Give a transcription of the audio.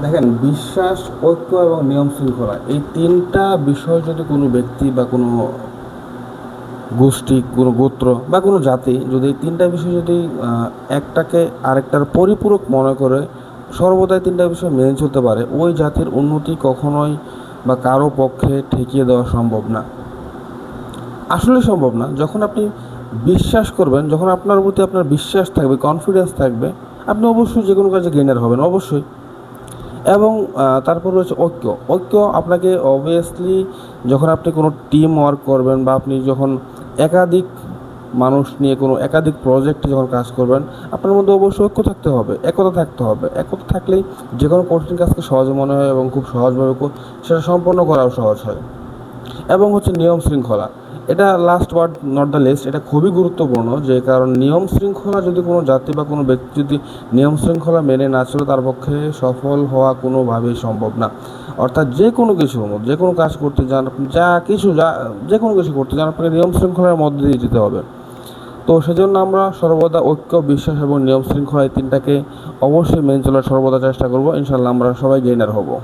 দেখেন, বিশ্বাস, ঐক্য এবং নিয়ম শৃঙ্খলা, এই তিনটা বিষয় যদি কোনো ব্যক্তি বা কোনো গোষ্ঠী, কোনো গোত্র বা কোনো জাতি যদি এই তিনটা বিষয় যদি একটাকে আরেকটার পরিপূরক মনে করে, সর্বদাই তিনটা বিষয় মেনে চলতে পারে, ওই জাতির উন্নতি কখনোই বা কারও পক্ষে ঠেকিয়ে দেওয়া সম্ভব না। আসলে সম্ভব না। যখন আপনি বিশ্বাস করবেন, যখন আপনার প্রতি আপনার বিশ্বাস থাকবে কনফিডেন্স থাকবে, আপনি অবশ্যই যে কোনো কাজে গেনার হবেন, অবশ্যই। এবং তারপর রয়েছে ঐক্য। ঐক্য আপনাকে অবভিয়াসলি যখন আপনি কোনো টিম ওয়ার্ক করবেন বা আপনি যখন একাধিক মানুষ নিয়ে কোনো একাধিক প্রজেক্টে যখন কাজ করবেন, আপনার মধ্যে অবশ্যই ঐক্য থাকতে হবে, একতা থাকতে হবে। একতা থাকলেই যে কোনো কঠিন কাজকে সহজ মনে হয় এবং খুব সহজভাবে সেটা সম্পন্ন করাও সহজ হয়। এবং হচ্ছে নিয়ম শৃঙ্খলা। এটা last word not the least এটা খুবই গুরুত্বপূর্ণ যে কারণ নিয়ম শৃঙ্খলা যদি কোনো জাতি বা কোনো ব্যক্তি যদি নিয়ম শৃঙ্খলা মেনে না চলে, তার পক্ষে সফল হওয়া কোনোভাবেই সম্ভব না। অর্থাৎ যে কোনো মধ্যে যে কোনো কাজ করতে যান, যা কিছু, যা, যে কোনো কিছু করতে যান, আপনাকে নিয়ম শৃঙ্খলার মধ্যে দিয়ে যেতে হবে। তো সেজন্য আমরা সর্বদা ঐক্য, বিশ্বাস এবং নিয়ম শৃঙ্খলা এই তিনটাকে অবশ্যই মেনে চলার সর্বদা চেষ্টা করব। ইনশাল্লাহ আমরা সবাই গেইনার হব।